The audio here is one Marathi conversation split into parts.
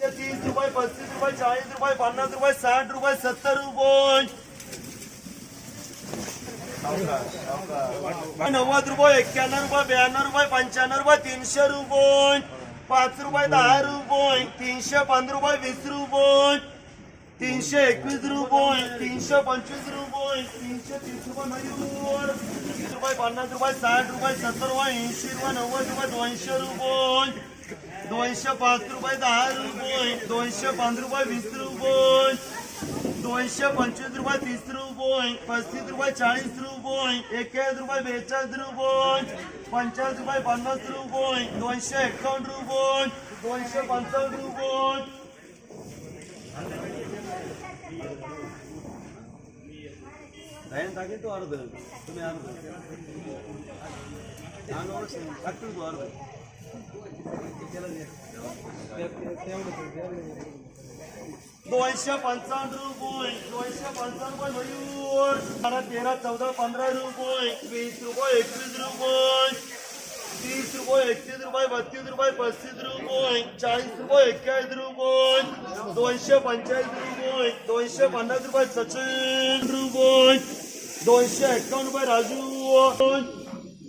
तीस रुपये पस्तीस रुपये चाळीस रुपये पन्नास रुपये साठ रुपये सत्तर रुपये नव्वद रुपये एक्क्याण्णव रुपये ब्याण्णव रुपये पंच्याण्णव रुपये तीनशे रुपये पाच रुपये दहा रुपये तीनशे पंधरा रुपये वीस रुपये तीनशे एकवीस रुपये तीनशे पंचवीस रुपये तीनशे तीस रुपये पन्नास रुपये साठ रुपये सत्तर रुपये ऐंशी रुपये नव्वद रुपये दोनशे रुपये दोनशे पाच रुपये दहा रुपये, दोनशे पंधरा रुपये वीस रुपये, दोनशे पंचवीस रुपये तीस रुपये, पस्तीस रुपये चाळीस रुपये एक्केचाळीस रुपये बेचाळीस रुपये, पंचाळीस रुपये पन्नास रुपये, दोनशे एकावन्न रुपये, दोनशे पंचावन्न रुपये. तो अर्ध, तुम्ही अर्ध. तो अर्ध. दोनशे पंचावन्न रुपये दोनशे पंचावन्न रुपये मयूर. तेरा चौदा पंधरा रुपये वीस रुपये एकवीस रुपये. तीस रुपये एकतीस रुपये बत्तीस रुपये पस्तीस रुपये चाळीस रुपये एक्केचाळीस रुपये. दोनशे पंचेचाळीस रुपये दोनशे पन्नास रुपये सचिन रुपये. दोनशे एक्कावन्न रुपये राजू.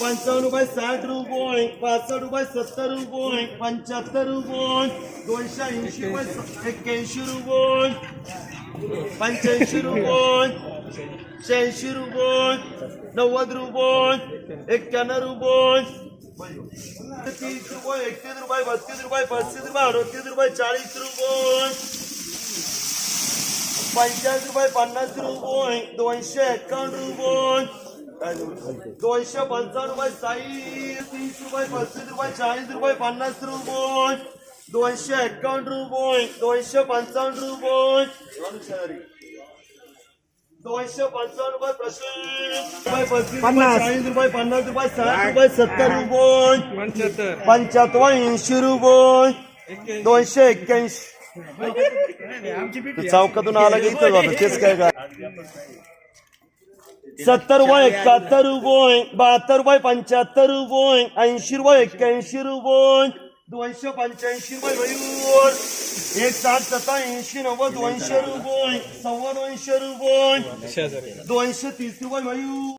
पंचावन्न रुपये साठ रुपये पासष्ट रुपये सत्तर रुपये पंच्याहत्तर रुपये दोनशे ऐंशी रुपये एक्क्याऐंशी रुपये पंच्याऐंशी रुपये शहाऐंशी रुपये नव्वद रुपये एक्क्याण्णव रुपये तीस रुपये एकतीस रुपये बत्तीस रुपये पस्तीस रुपये अडतीस रुपये चाळीस रुपये पंचाळीस रुपये पन्नास रुपये दोनशे एकावन्न रुपये दोनशे पंचावन्न रुपये साईठ तीस रुपये पस्तीस रुपये चाळीस रुपये पन्नास रुपये. दोनशे रुपये दोनशे पंचावन्न रुपये. दोनशे पंचावन्न रुपये पस्तीस रुपये चाळीस रुपये पन्नास रुपये साठ रुपये सत्तर रुपये. पंच्याहत्तर. ऐंशी रुपये. दोनशे एक्क्याऐंशी. चौकातून आला की इथं जातो. तेच काय काय सत्तर रुपये एकाहत्तर रुपये बहात्तर रुपये पंच्याहत्तर रुपये ऐंशी रुपये एक्क्याऐंशी रुपये दोनशे पंच्याऐंशी रुपये मयूर एक साठ सत्ता ऐंशी नव्वद दोनशे रुपये सव्वा दोनशे रुपये दोनशे तीस रुपये मयूर